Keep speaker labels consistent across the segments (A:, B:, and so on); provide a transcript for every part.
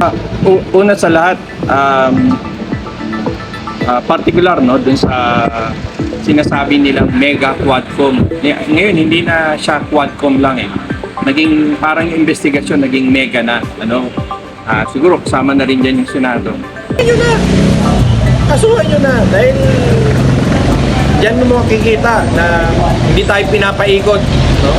A: Ah, u- una sa lahat, um, ah, particular no dun sa sinasabi nilang mega quadcom. Ngay- Ngayon hindi na siya quadcom lang eh. Naging parang investigasyon naging mega na ano. Ah, siguro kasama na rin diyan yung Senado.
B: nyo na. Kasuhan nyo na. Dahil yan mo makikita na hindi tayo pinapaikot no,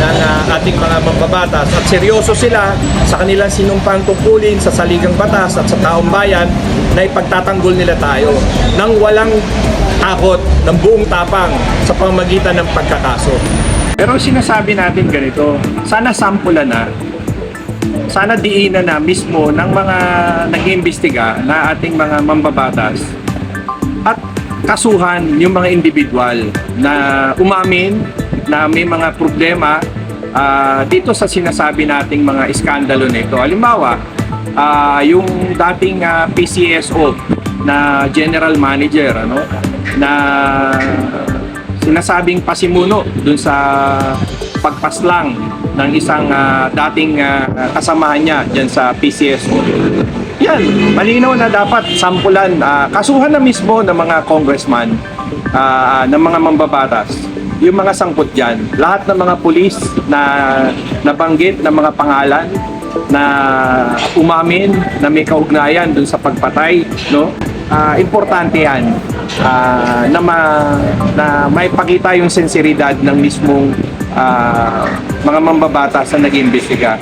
B: ng ah, ating mga mambabatas at seryoso sila sa kanilang sinumpang tungkulin sa saligang batas at sa taong bayan na ipagtatanggol nila tayo nang walang takot ng buong tapang sa pamagitan ng pagkakaso.
A: Pero sinasabi natin ganito, sana sampulan na sana diinan na mismo ng mga nag-iimbestiga na ating mga mambabatas at kasuhan yung mga individual na umamin na may mga problema ah, dito sa sinasabi nating mga iskandalo nito. Halimbawa, ah, yung dating ah, PCSO na general manager ano na sinasabing pasimuno dun sa pagpaslang ng isang ah, dating ah, kasamahan niya dyan sa PCSO. Yan, malinaw na dapat sampulan, ah, kasuhan na mismo ng mga congressman, ah, ng mga mambabatas, yung mga sangkot dyan. Lahat ng mga pulis na nabanggit ng mga pangalan na umamin na may kaugnayan dun sa pagpatay, no? Ah, importante yan ah, na, ma, na may pakita yung sensiridad ng mismong ah, mga mambabata sa nag-iimbestiga.